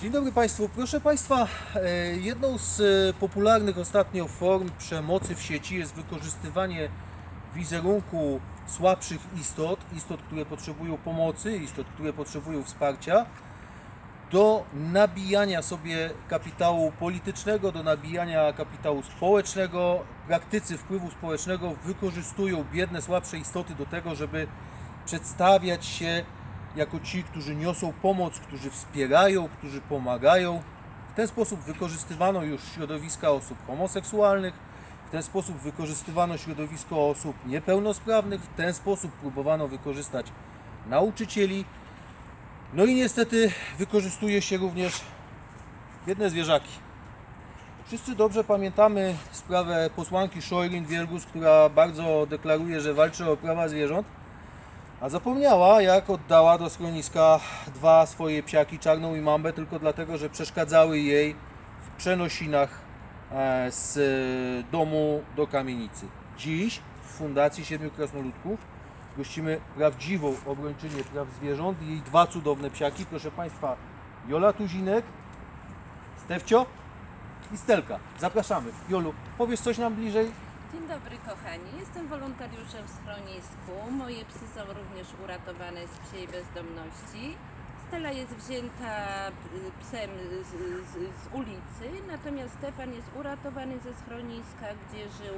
Dzień dobry Państwu. Proszę Państwa, e, jedną z e, popularnych ostatnio form przemocy w sieci jest wykorzystywanie wizerunku słabszych istot, istot, które potrzebują pomocy, istot, które potrzebują wsparcia, do nabijania sobie kapitału politycznego, do nabijania kapitału społecznego. Praktycy wpływu społecznego wykorzystują biedne, słabsze istoty do tego, żeby przedstawiać się jako ci, którzy niosą pomoc, którzy wspierają, którzy pomagają. W ten sposób wykorzystywano już środowiska osób homoseksualnych, w ten sposób wykorzystywano środowisko osób niepełnosprawnych, w ten sposób próbowano wykorzystać nauczycieli. No i niestety wykorzystuje się również biedne zwierzaki. Wszyscy dobrze pamiętamy sprawę posłanki Szojrin Wielgus, która bardzo deklaruje, że walczy o prawa zwierząt, a zapomniała jak oddała do schroniska dwa swoje psiaki, czarną i mambę, tylko dlatego, że przeszkadzały jej w przenosinach e, z domu do kamienicy. Dziś w Fundacji Siedmiu Krasnoludków gościmy prawdziwą obrończynię praw zwierząt i jej dwa cudowne psiaki. Proszę Państwa, Jola Tuzinek, Stefcio i Stelka. Zapraszamy. Jolu, powiesz coś nam bliżej? Dzień dobry kochani, jestem wolontariuszem w schronisku. Moje psy są również uratowane z psiej bezdomności. Stella jest wzięta y, psem z, z, z ulicy, natomiast Stefan jest uratowany ze schroniska, gdzie żył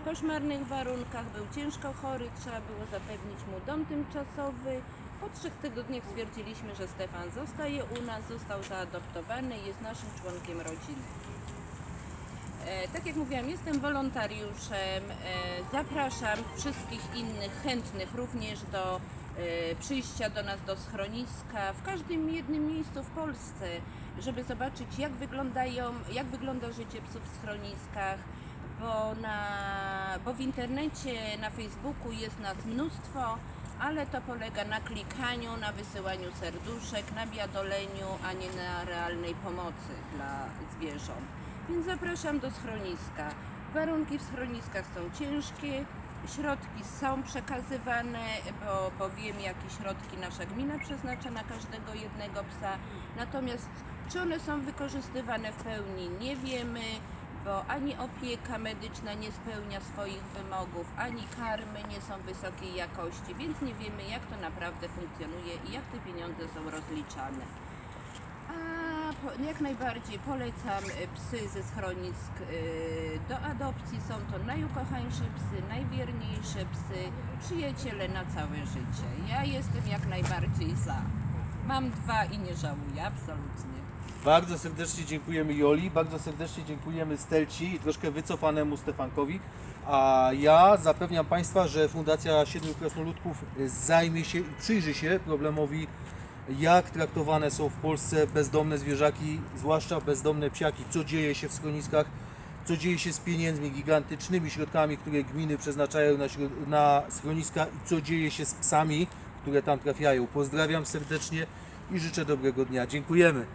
w koszmarnych warunkach, był ciężko chory, trzeba było zapewnić mu dom tymczasowy. Po trzech tygodniach stwierdziliśmy, że Stefan zostaje u nas, został zaadoptowany i jest naszym członkiem rodziny. E, Tak jak mówiłam, jestem wolontariuszem. e, Zapraszam wszystkich innych chętnych również do e, przyjścia do nas do schroniska w każdym jednym miejscu w Polsce, żeby zobaczyć jak wyglądają, jak wygląda życie psów w schroniskach, bo, na, bo w internecie, na Facebooku jest nas mnóstwo, ale to polega na klikaniu, na wysyłaniu serduszek, na biadoleniu, a nie na realnej pomocy dla zwierząt. Więc zapraszam do schroniska. Warunki w schroniskach są ciężkie, środki są przekazywane, bo, bo wiem jakie środki nasza gmina przeznacza na każdego jednego psa. Natomiast czy one są wykorzystywane w pełni nie wiemy, bo ani opieka medyczna nie spełnia swoich wymogów, ani karmy nie są wysokiej jakości, więc nie wiemy jak to naprawdę funkcjonuje i jak te pieniądze są rozliczane. Jak najbardziej polecam y, psy ze schronisk y, do adopcji. Są to najukochańsze psy, najwierniejsze psy, przyjaciele na całe życie. Ja jestem jak najbardziej za. Mam dwa i nie żałuję, absolutnie. Bardzo serdecznie dziękujemy Joli, bardzo serdecznie dziękujemy Stelci i troszkę wycofanemu Stefankowi. A ja zapewniam Państwa, że Fundacja Siedmiu Krasnoludków zajmie się i przyjrzy się problemowi, jak traktowane są w Polsce bezdomne zwierzaki, zwłaszcza bezdomne psiaki, co dzieje się w schroniskach, co dzieje się z pieniędzmi, gigantycznymi środkami, które gminy przeznaczają na, na schroniska i co dzieje się z psami, które tam trafiają. Pozdrawiam serdecznie i życzę dobrego dnia. Dziękujemy.